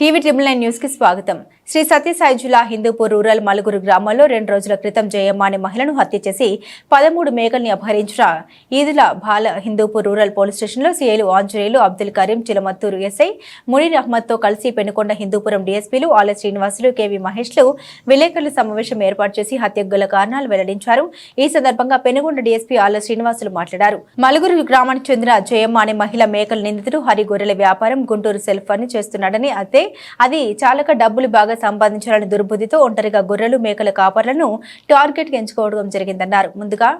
TV triple nine న్యూస్కి స్వాగతం. శ్రీ సత్యసాయి జిల్లా హిందూపూర్ రూరల్ మలుగురు గ్రామాల్లో రెండు రోజుల క్రితం జయమ్మ అనే మహిళను హత్య చేసి పదమూడు మేకల్ని అపహరించిన ఈదుల బాల హిందూపూర్ రూరల్ పోలీస్ స్టేషన్లో సీఐలు ఆంజనేయులు అబ్దుల్ కరీం చిలమత్తూరు ఎస్ఐ మునీర్ అహ్మద్తో కలిసి పెనుకొండ హిందూపురం డీఎస్పీలు ఆల శ్రీనివాసులు కేవీ మహేష్లు విలేకరుల సమావేశం ఏర్పాటు చేసి హత్యకు గల కారణాలు వెల్లడించారు. ఈ సందర్భంగా పెనుగొండ డీఎస్పీ ఆల శ్రీనివాసులు మాట్లాడారు. మలుగురు గ్రామానికి చెందిన జయమ్మ అనే మహిళ మేకల నిందితుడు హరి గొర్రెల వ్యాపారం గుంటూరు సెల్ఫర్ని చేస్తున్నాడని అయితే అది చాలక డబ్బులు బాగా సంపాదించాలని దుర్బుద్ధితో ఒంటరిగా గొర్రెలు మేకల కాపర్లను టార్గెట్ ఎంచుకోవడం జరిగిందన్నారు. ముందుగా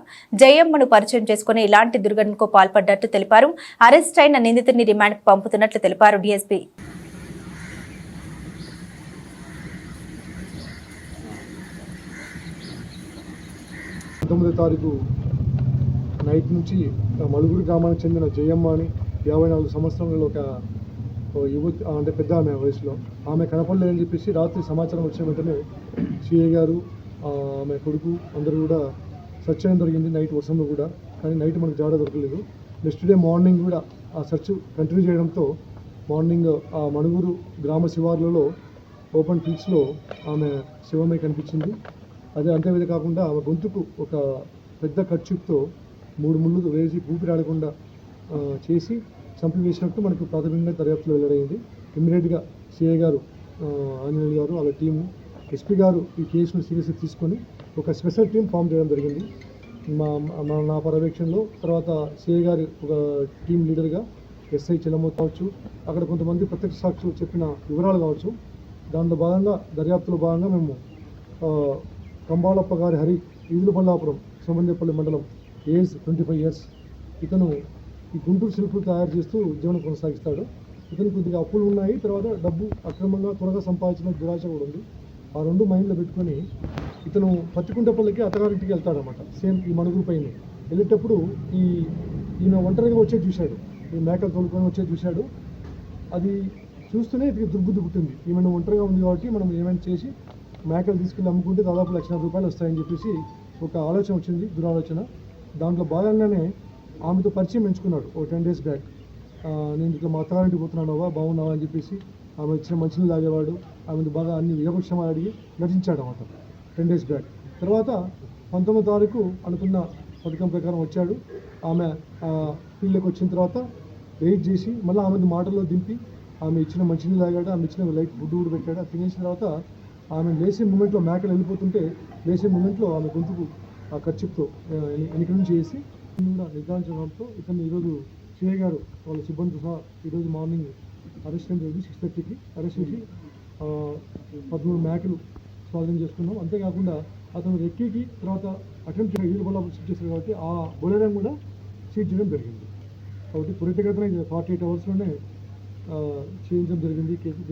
జయమ్మను పరిచయం చేసుకుని ఇలాంటి దుర్ఘటనకు పాల్పడ్డట్టు తెలిపారు. అరెస్ట్ అయిన నిందితుడిని రిమాండ్కు పంపుతున్నట్లు తెలిపారు డీఎస్పీ. పంతొమ్మిదో తారీఖు నైట్ నుంచి మలుగురు గ్రామానికి చెందిన జయమ్మ అని యాభై నాలుగు సంవత్సరంలో ఒక యువతి అంటే పెద్ద ఆమె వయసులో. ఆమె కనపడలేదని చెప్పేసి రాత్రి సమాచారం వచ్చిన వెంటనే సిఐ గారు ఆమె కొడుకు అందరూ కూడా సెర్చ్ చేయడం జరిగింది నైట్ వర్షంలో కూడా. కానీ నైట్ మనకు జాడ దొరకలేదు. నెక్స్ట్ డే మార్నింగ్ కూడా ఆ సెర్చ్ కంటిన్యూ చేయడంతో మార్నింగ్ ఆ మణుగూరు గ్రామ శివార్లలో ఓపెన్ ఫీల్డ్స్లో ఆమె శివమే కనిపించింది. అదే అంతేవిధ కాకుండా ఆమె గొంతుకు ఒక పెద్ద ఖర్చుతో మూడు ముళ్ళు వేసి ఊపిరాడకుండా చేసి చేసి చంపివేసినట్టు మనకు ప్రాథమికంగా దర్యాప్తులో వెల్లడైంది. ఇమ్మీడియట్గా సిఐ గారు ఆంజనేయులు గారు వాళ్ళ టీము ఎస్పీ గారు ఈ కేసును సీరియస్గా తీసుకొని ఒక స్పెషల్ టీం ఫామ్ చేయడం జరిగింది. మా మా- నా పర్యవేక్షణలో తర్వాత సిఐ గారి ఒక టీం లీడర్గా ఎస్ఐ చెల్లమ్మ కావచ్చు అక్కడ కొంతమంది ప్రత్యక్ష సాక్షులు చెప్పిన వివరాలు కావచ్చు. దాంట్లో భాగంగా దర్యాప్తులో భాగంగా మేము కంబాలప్ప గారి హరి ఈదులపల్లాపురం సుమంజపల్లి మండలం ఏజ్ ట్వంటీ ఫైవ్ ఇయర్స్. ఇతను ఈ గుంటూరు శిల్పులు తయారు చేస్తూ జీవనం కొనసాగిస్తాడు. ఇతను కొద్దిగా అప్పులు ఉన్నాయి. తర్వాత డబ్బు అక్రమంగా త్వరగా సంపాదించిన దురాశ కూడా ఉంది. ఆ రెండు మైండ్లో పెట్టుకొని ఇతను పత్తికుంటపల్లికి అత్తగారింటికి వెళ్తాడనమాట సేమ్ ఈ మణుగురు పైన. వెళ్ళేటప్పుడు ఈ ఈయన ఒంటరిగా వచ్చే చూశాడు. ఈ మేకలు తోలుకొని వచ్చే చూశాడు. అది చూస్తూనే ఇతనికి దుర్బుద్ధి పుట్టింది. ఈమెను ఒంటరిగా ఉంది కాబట్టి మనం ఏమైనా చేసి మేకలు తీసుకెళ్ళి అమ్ముకుంటే దాదాపు లక్షల రూపాయలు వస్తాయని చెప్పేసి ఒక ఆలోచన వచ్చింది దురాలోచన. దాంట్లో భాగంగానే ఆమెతో పరిచయం ఎంచుకున్నాడు. ఓ టెన్ డేస్ బ్యాక్. నేను ఇట్లా మా అత్తగారింటికి పోతున్నానవా బాగున్నావా అని చెప్పేసి ఆమె ఇచ్చిన మంచిని తాగేవాడు ఆమెను బాగా అన్ని విజయపక్షమాలు అడిగి నటించాడు అనమాట టెన్ డేస్ బ్యాక్. తర్వాత పంతొమ్మిదో తారీఖు అనుకున్న పథకం ప్రకారం వచ్చాడు. ఆమె ఫీల్డ్కి వచ్చిన తర్వాత వెయిట్ చేసి మళ్ళీ ఆమెను మాటల్లో దింపి ఆమె ఇచ్చిన మంచినీళ్ళు తాగాడు ఆమె ఇచ్చిన లైట్ గుడ్డు కూడా పెట్టాడు. అది తినేసిన తర్వాత ఆమె లేసే మూమెంట్లో మేకలు వెళ్ళిపోతుంటే లేసే మూమెంట్లో ఆమె గొంతుకు ఆ ఖర్చుతో వెనక నుంచి వేసి కూడా నిర్ధారించడంతో ఇతను ఈరోజు సిఐ గారు వాళ్ళ సిబ్బందితో సహా ఈరోజు మార్నింగ్ అరెస్ట్ జరిగింది సిక్స్ థర్టీకి అరెస్ట్ చేసి పదమూడు మేకలు స్వాధీనం చేసుకున్నాం. అంతేకాకుండా అతను రెక్కీకి తర్వాత అటెంప్ట్ వీలు బొల్లా షిఫ్ట్ చేశారు కాబట్టి ఆ బొలరం కూడా సీట్ చేయడం జరిగింది. కాబట్టి త్వరితగతిన ఫార్టీ ఎయిట్ అవర్స్లోనే చేయించడం జరిగింది. కేసు